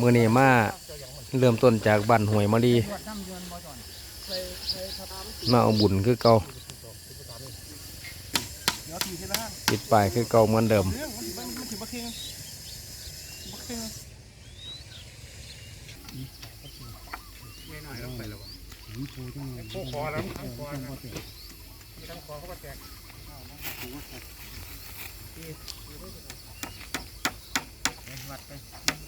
มือนี้มาเริ่มต้นจากบ้านหวยมาดีมาเอาบุญคือเก่าปิดป้ายคือเก่าเหมือนเดิมผู้คอแล้วทั้งคอมีทั้งคอเขาก็แตกไป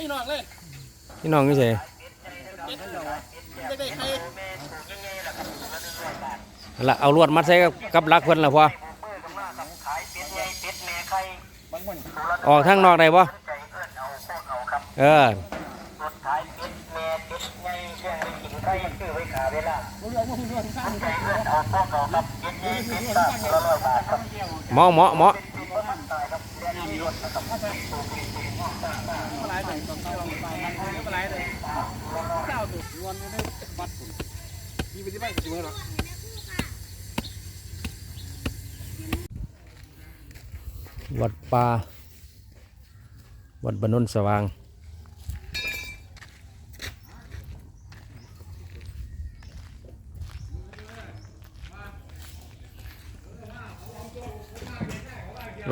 หาอีน้องเลยพี่น้องนี่ใช่ได้ได้ใครละเอาลวดมัดใส่กับกับลักเพิ่นละพอออกทางนอกได้ปะเออหมอหมอหมอห ลายใส่ตอนเช้าไปมันก็ลายเลยเจ้าตัวงวนได้บัดผมมีไปที่บ้านก็ถึงแล้ววัดป่าวัดบรรนนสว่าง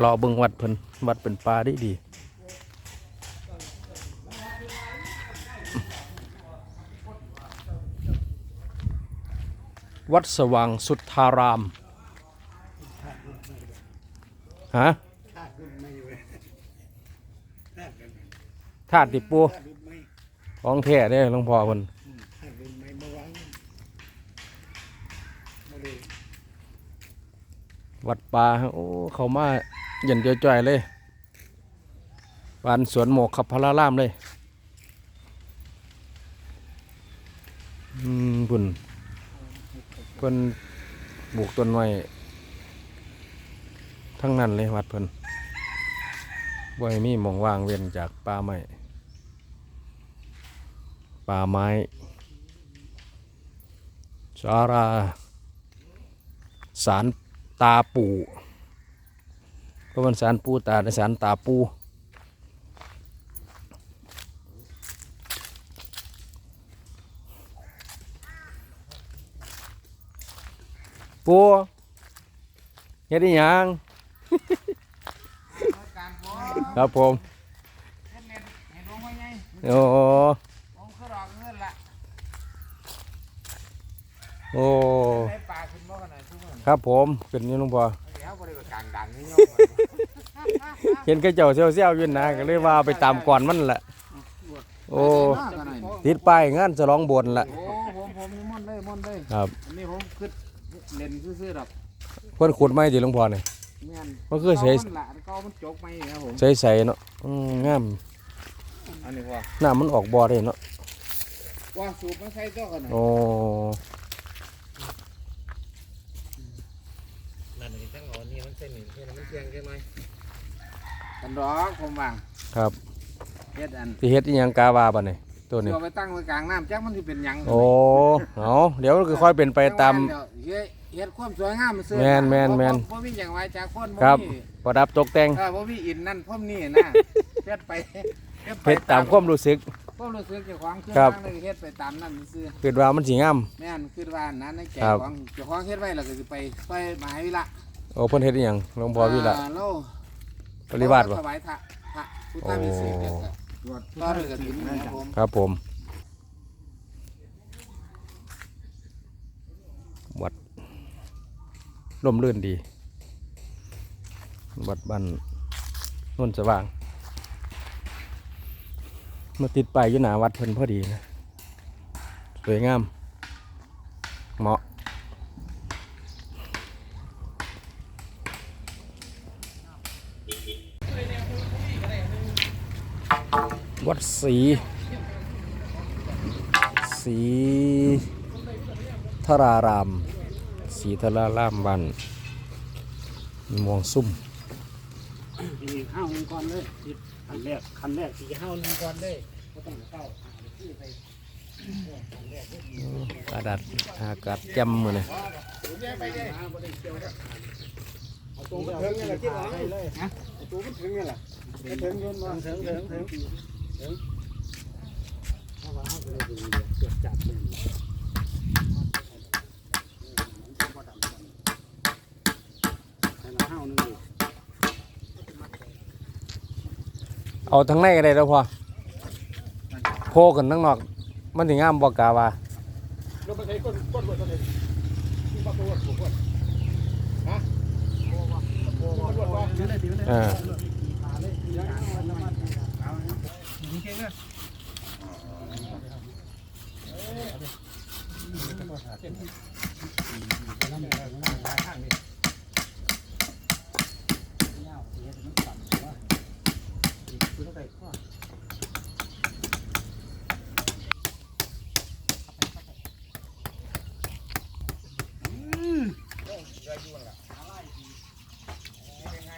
รอเบิ่งวัดเพิ่นวัดเป็นป่าดีดี วัดสว่างสุทธารามฮะธาตุติปูของแท้เด้หลวงพ่อเพิ่นวัดป่าโอ้เขามาเย็นจ่อยๆเลยบานสวนหมกขับพระรามเลย อืมพุ่น เพิ่นปลูกต้นไม้ทั้งนั้นเลยวัดเพิ่นบ่ให้มีหมองว่างเว้นจากป่าไม้ป่าไม้สาราสารตาปูเพราะมันสารปูตาในสารตาปู ปูเฮ็ดอีหยังการบ่ครับผมเฮ็ดเน็ตเห็นรู้ไหมไงโอ้ผมคือดอกเงินละโอ้ได้ปลาขึ้นบ่กันหน่อยทุกมื้อครับผมเป็นอยังลุงพ่อเดี๋ยวบ่ได้ไปกลางดังนี่โยมเห็นกระเจ้าเซี่ยวเซี่ยวๆอยืนนะก็เลยว่าไปตามก่อนมันแหละโอ้ติดป้ายงานฉลองโบนละโอ้ผมผมนี่ม่อนเลยม่อนเลยครับอันนี้ผมคือ เล่นซื่อๆดอกเพิ่นขุดไม้ที่ลุงพ่อนี่ แม่นมันคือใช้เก่ามันละเก่ามันจกไหมครับผมใส่ใส่เนาะอืมงามอันนี้ว่าน้ำมันออกบ่อได้เนาะว่าสูบมาใส่ตัวกันหน่อยโอ้นั่นนี่ทั้งอ่อนนี่มันเส้นนี่เส้นมันเทียงใช่ไหมกันดอกผมวางครับเฮ็ดอันที่เฮ็ดอีหยังกาวาบัดนี่ตัวนี้เอาไปตั้งไว้กลางน้ำจักมันสิเป็นหยังโอ้เอาเดี๋ยวก็ค่อยเป็นไปตาม เฮ็ด เฮ็ดความสวยงามมันซื้แม่นแม่นแม่น บ่มีหยังไว้จากคนบ่ครับมีประดับตกแต่งเออบ่มีอินนั่นพร้อมนี่นะเฮ็ดไปฮ็ดไปเฮ็ดตามความรู้สึก ความรู้สึกเจ้าของคือครับ ทางเลยเฮ็ดไปตามนั้นซื่อคิดว่ามันสิงาม แม่นคือว่านั้นในใจครับ ของเจ้าของเฮ็ดไว้แล้วก็สิไปไปมหาวิละโอ้เพิ่นเฮ็ดอีหยังหลวงพ่อพี่ละาเราปริวาสบ่ ถวายพระพระพุทธมิเศษเนี่ยก็ตรวจต่อเรื่องกฐินนะครับผม ครับผม วัด ร่มรื่นดี วัดบ้านนนสว่าง มาติดไปายอยู่หนาวัดเพิ่นพอดีนะ สวยงาม เหมาะวัดศรีศรีธาราราม ศรีธารารามบ้านม่วงซุ่มสี่ห้าหนึ่งก่อนเลยคันแรกคันแรกสี่ห้าหนึ่งก่อนเลยก็ต้องเข้ากระดาษอากาศจำมือนี่ตัวมันถึงนี่แหละคิดว่าเลยฮะตัวมันถึงนี่แหละถึงยนมาถึงถึงถึงถึงเพราะว่าเขาจะได้ดูเกือบจับเลยให้เราห้าวนึงดิ เอาทั้งในก็ได้แล้วพอโพกันทั้งนอก มันถึงงามบอกกาว่าเราไปใช้ก้นก้นบดตัวไหนที่ประตูบดถูกบดฮะโอ้ว่าโอ้ ว่าบดว่าเดี๋ยวเลยเดี๋ยวเลยเอง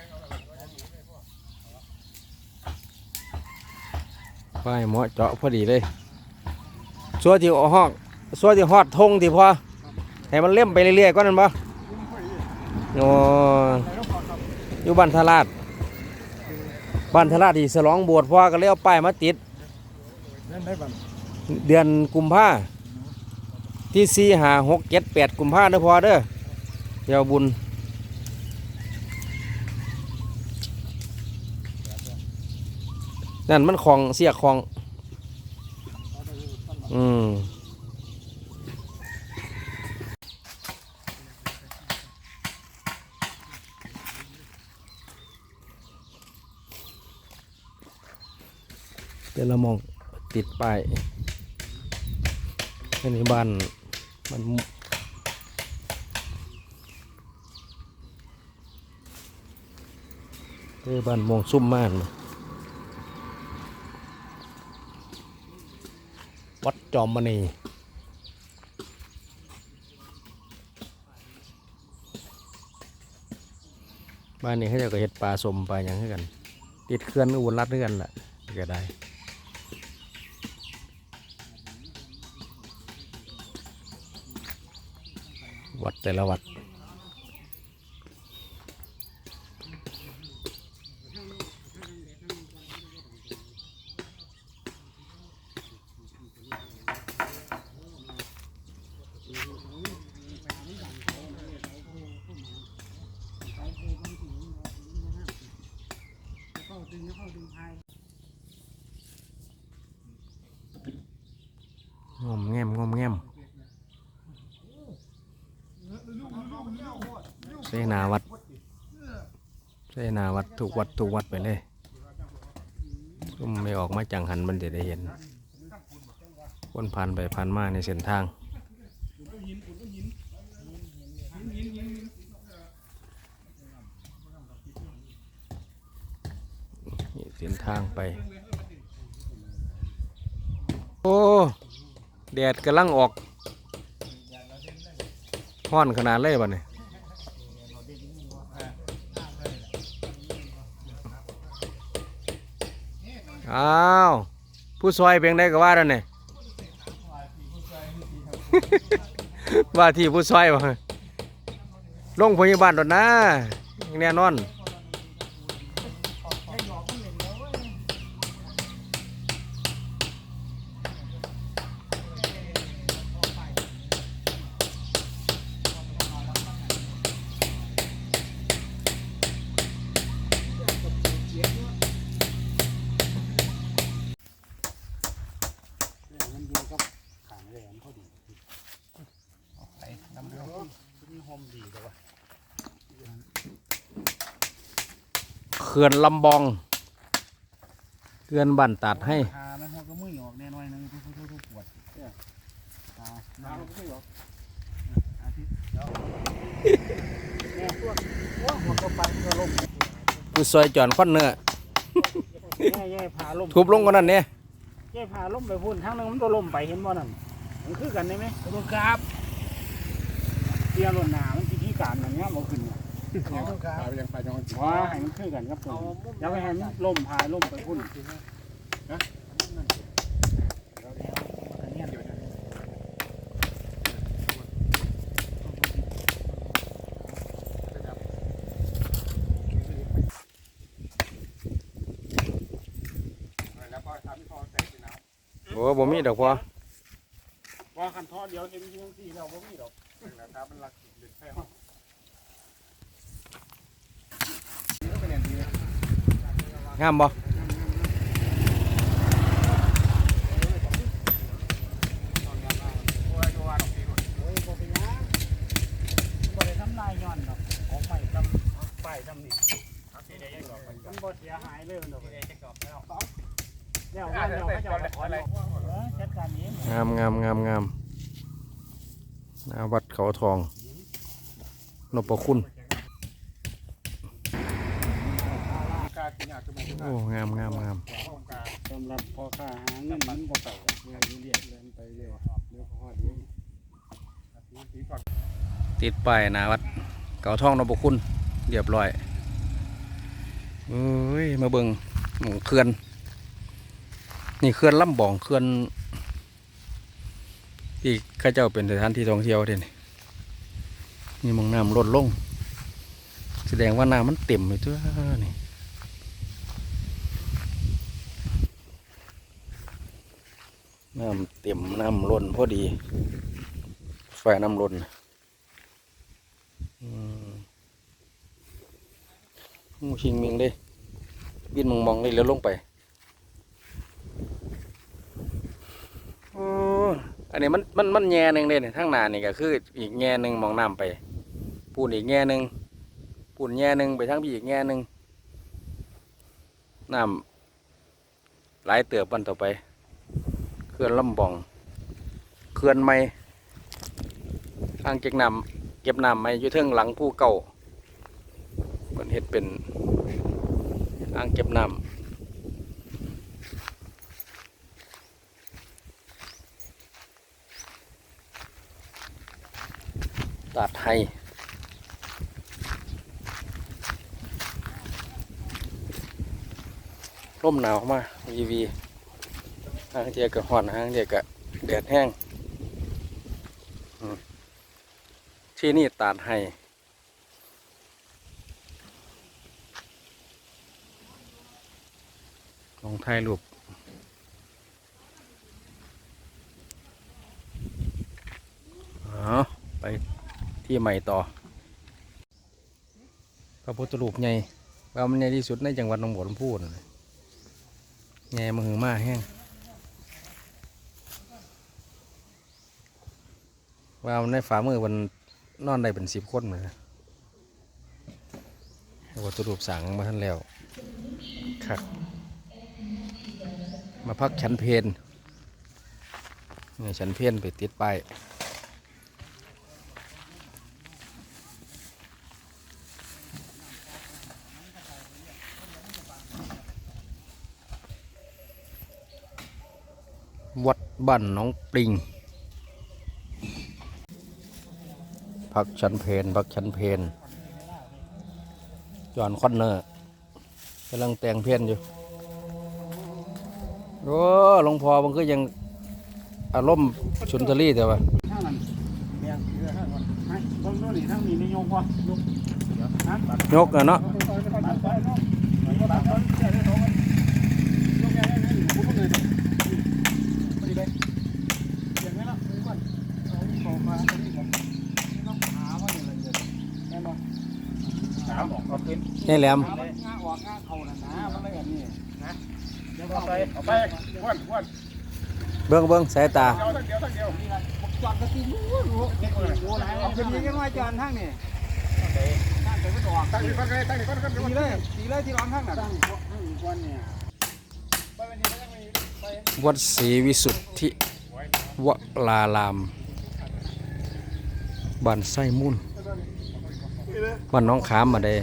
มันน้อไปหมาะเจาะพอดีเลยสัวที่หอกสัวที่ฮอดทงที่พอให้มันเล่มไปเรื่อยๆก็นั่นปะโอ้อยู่บ้านทาราด บ้านทาราดที่สลองบวชพ่อก็เลี้ยวป้ายมาติดเล่นได้บ้างเดือนกุมภาที่สี่หาหกเจ็ดแปดกุมภาเด้อพอเด้อเดี๋ยวบุญนั่นมันของเสียของ อืมเดี๋ยวเรามองติด ป้ายอันนี้บ้านมันเอ้ยบ้านมองซุ่มม่านวัดจอมมณีบ้านนี้เขาจะก็เห็ดปลาสมปลาอย่างให้กัน ติดเคลื่อนอุบลรัฐด้วยกันแหละก็ได้ วัดแต่ละวัด งอมแงมงอมแงม เสนาวัดเสนาวัดถูกวัดถูกวัดไปเลยซุ่มไม่ออกมาจังหันมันจะได้เห็นคนผ่านไปผ่านมาในเส้นทางเส้นทางไป โอ้แดดกำลังออกห้อนขนาดเลยบ่เนี่ย อ้าว ผู้ซอยเพียงได้ก็ว่าแล้วเนี่ย ว่าที่ผู้ซอยบ่ลงพยาบาลดอนนะแน่นอนมัน ขื่อนลำบองเขื่อนบันตัดให้ทาไหมหัวก็มือออกแน่นอนนึงทุกทุกทุกปวดตาตาก็ไม่ออกอาทิตย์เดี๋ยวแม่พวกโอ้หัวก็ไปก็ล้มผู้ซอยจอนควันเนื้อแย่แย่พาล้มทุบลงกันนั่นเนี่ยแย่พาล้มไปพุ่นทั้งนึงมันตัวล้มไปเห็นบ่นั่นมันคือกันได้ไหมครับเตียรถหนามันพิธีการอย่างเงี้ยบ่ขึ้นเนี่ย ไปยังไปยังว้าให้มันขึ้นกันครับผมยังไปให้มันล่มพายล่มไปพุ่นนะโอ้บ่มีดอกพอว่าคันทอดเดียวเอ็นยังสี่เราบ่มีดอกแต่รับมันรักเด็ดแท้ งใหม่จำป้ายจำนี่เอาสีแดงยังดอกไปมันบ่เสียหายเลยมันดอกสีแดงจะกรอบแล้วแล้วว่าเราก็จะเอาไปขอเราเออจัดการเองงามงามงามงามน้าวัดเขาทองนพคุณ กากินยากคือมัน โอ้งามงามงามสำหรับพ่อค้าหาเงินมันบ่เก่าเรียนเรียนเรียนไปเรื่อยเดี๋ยวเขาฮอดเองสีก่อนติดป้ายนาวัดเขาทองนพคุณเรียบร้อยเอ้ยมาเบิงหมู่เขื่อน นี่เขื่อนลำบ่องเขื่อนที่ข้าเจ้าเป็นสถานที่ท่องเที่ยวเด่นนี่มองน้ำลดลง แสดงว่าน้ำมันเต็มไปตัวนี่ น้ำเต็มน้ำล้นพอดีไฟน้ำล้นมูชิงมียงเลยบินมองมองเลยแล้วลงไปอันนี้มันมันมันแง่หนึ่งเลยเนี่ยทั้งหนานี่ก็คือ อีกแง่หนึ่งมองน้ำไปปูนอีกแง่หนึ่งปุ่นแง่หนึ่งไปทั้งพี่อีกแง่หนึ่งน้ำไหลเตือบันต่อไป ขื่อนลำบองเขื่อนไม่อ่างเก็บน้ำเก็บน้ำไม่อยู่เทิงหลังผู้เก่ามันเห็ดเป็นอ่างเก็บน้ำตัดให้ร่มหนาวมาวีวี หางเดียกับห่อนหางเดียกับแดดแห้งที่นี่ตาดให้ลองถ่ายรูปเอาไปที่ใหม่ต่อ พระพุทธรูปใหญ่ว่ามันใหญ่ที่สุดในจังหวัดหนองบัวลำพูนั่นแหละแง่มือมาแห้ง ว่ามันในฝ่ามือมันนอนได้เป็นสิบคนเลยนะวัตถุรูปสั่งมาท่านแล้วครับมาพักชั้นเพนนี่ชั้นเพนไปติดป้ายวัดบ้านหน้องปริง พักชั้นเพนพักชั้นเพนจอนคอนเนอร์กำลังแต่งเพนอยู่โอ้หลวงพ่อมันก็ยังอารมณ์ชุนทรีแต่ว่าทอทางนั้นไหมตรงโน้นนี่ทางนี้ไม่ยกบ่ยกเดี๋ยวนะตัดยกอะเนาะ ตัดไปเนาะตัดไปแค่ได้สองมันยกแค่ได้นี่ผมก็เลยตัดพอดีเลยเดี๋ยวนี้ละผมก่อนเอาของมาตรงนี้ผมต้องหาว่าอย่างไรเดี๋ยวแม่นบ่ สามอ อกก็ขึ้นนี่แหลมหามันง่าออกง่าเข้านั่นนะมันเลยอันนี้นะเดี๋ยวเอาเอาไปไปเอาไปว้วนว้วนเบิ้งเบิ้งสายตาเดียวทั้งเดียวทั้งเดียวจอดกระติรู้รู้นี่คนรู้ไหนเอาเป็นยังไงว่าจอดทางนี่ทางไปไม่ออกตั้งนี่ก้อนเลยตั้งนี่ก้อนก้อนตีเลยตีเลยที่ร้อนทางน่ะตั้งทางก้อนเนี่ยไปวันนี้ยังมีไปวัดศรีวิสุทธิวรารามบ้านไส้มุ่นบ้านน้องขามมาได้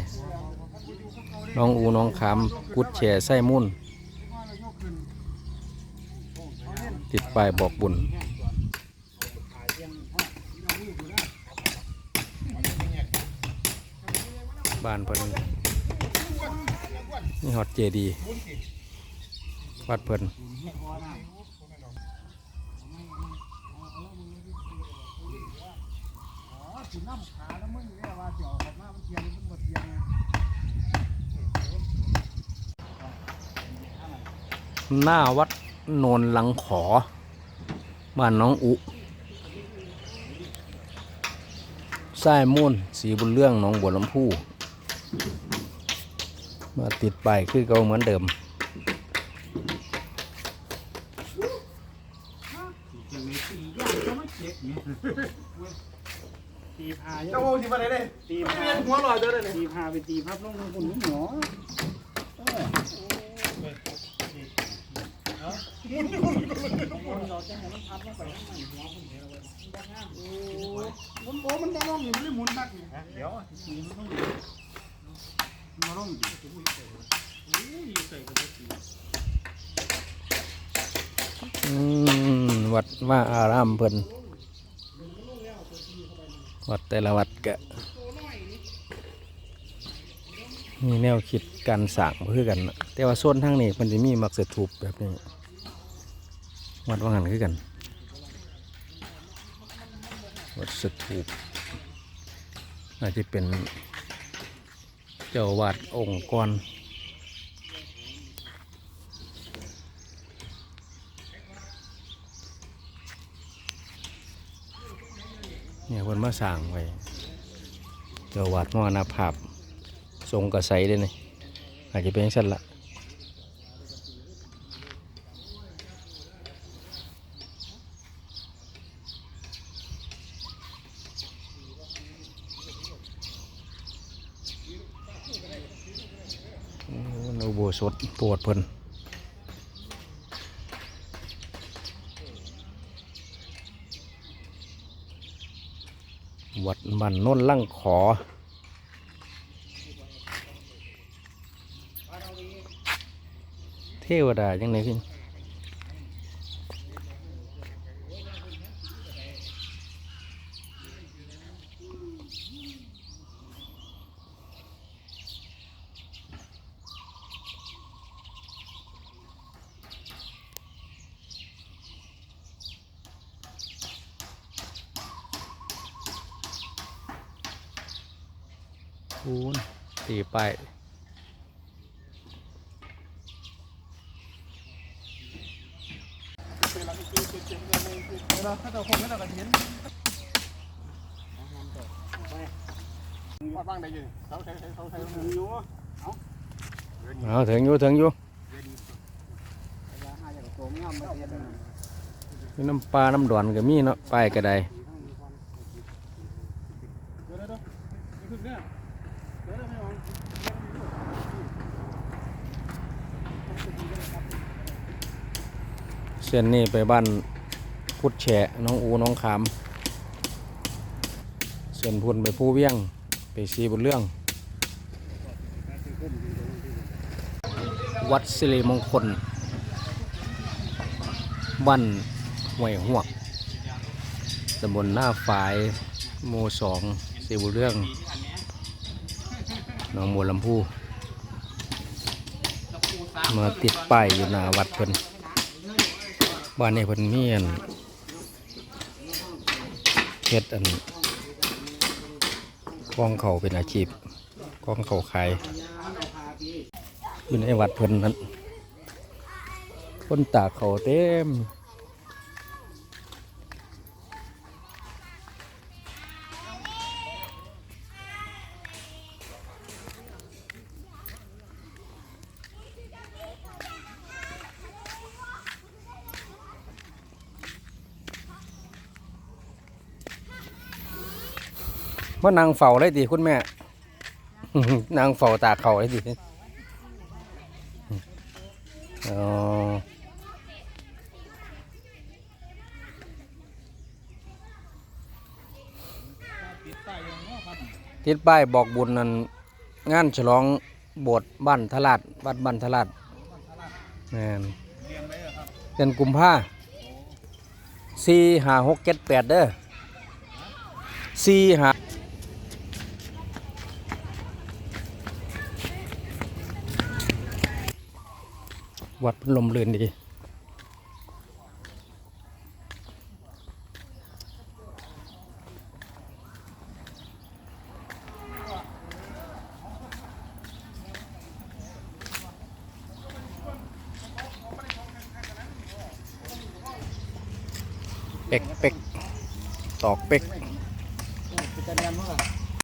น้องอูน้องขามกุดแช่ไส้มุ่น ติดป้ายบอกบุญบ้านเพิ่นนี่ฮอดเจดี วัดเพิ่นน้ำขาแล้วมึงเนี่ยว่าเจียวออกมามันเทียงมัน หมดเทียงหน้าวัดโนนหลังขอ บ้านน้องอุสายมูลสีบุญเรื่องหน้องบัวลำพูมาติดไปายคือเก่าเหมือนเดิมอย่างนี้ตีย่างก็ไม่เจ็บเนี่ยตีพาเจ้าโอ้ที่มาไหนเด้ตีไม่พาเรียนหัว หล่อเจอเลยตีพาไปตีพับลงลงคนนี้หนอมันโอ้มันบ้องอยู่ไม่ได้หมุนนักเดี๋ยวตีมันต้องมาลงดิโอ้ยใส่กระเด็นอืมวัดว่าอารามเพิ่นวัดแต่ละวัดกะมีแนวคิดการสร้างบ่คือกัน แต่ว่าโซนทางนี้มันจะมีมักเสถูปแบบนี้ วัดว่างันคือกัน วัดสถูปอาจจะเป็นเจ้าวัดองค์กรเนี่ยคนมาสั่งไว้เจ้าวัดมรณภาพทรงกระใสเลยนี่อาจจะเป็นอย่างนั้นละโอ้โนโบ สดปวดเพิ่นวัดมันน้นลั่งขอ เทวดายังไงขึ้นคูณตีไปาย เราถ้าเราคงไม่เราก็เห็นวัด บ้างได้ยินเขาใช้เขาใช้ถึงอยู่เอาถึงอยู่ถึงอยู่เวลาหาจากตัวงามมาเทียบกันมีน้ำปลา น้ำดอนก็มีเนาะไปายก็ได้เส้นนี้ไปบ้านพุทธแฉะน้องอูน้องขาม เส้นพุ่นไปผู้เวียง ไปซีบุญเรื่อง วัดสิริมงคลบ้านห้วยหวกตำบลหน้าฝายหมู่สองสีบุเรื่องหนองบัวลำพูมาติดป้ายอยู่หน้าวัดเพิ่นบ้านนี้เพิ่นมีอันเฮ็ดอัน กองเขาเป็นอาชีพกองเขาขายอยู่ในวัดเพิ่นนั้นคนตากเขาเต็ม ว่านางเฝ้าเลยดิคุณแม่ นางเฝ้าตาเขาเลยดิอ๋อติดป้ายบอกบุญนั่นงานฉลองบสถ์บ้านทลาดวัดบ้านทลาดแม่นเดือนกุมภาสี่ห้าหกเจ็ดแปดเด้อสี่ห้า วัดลมเรือนดีเป็กเป็กตอกเป็ก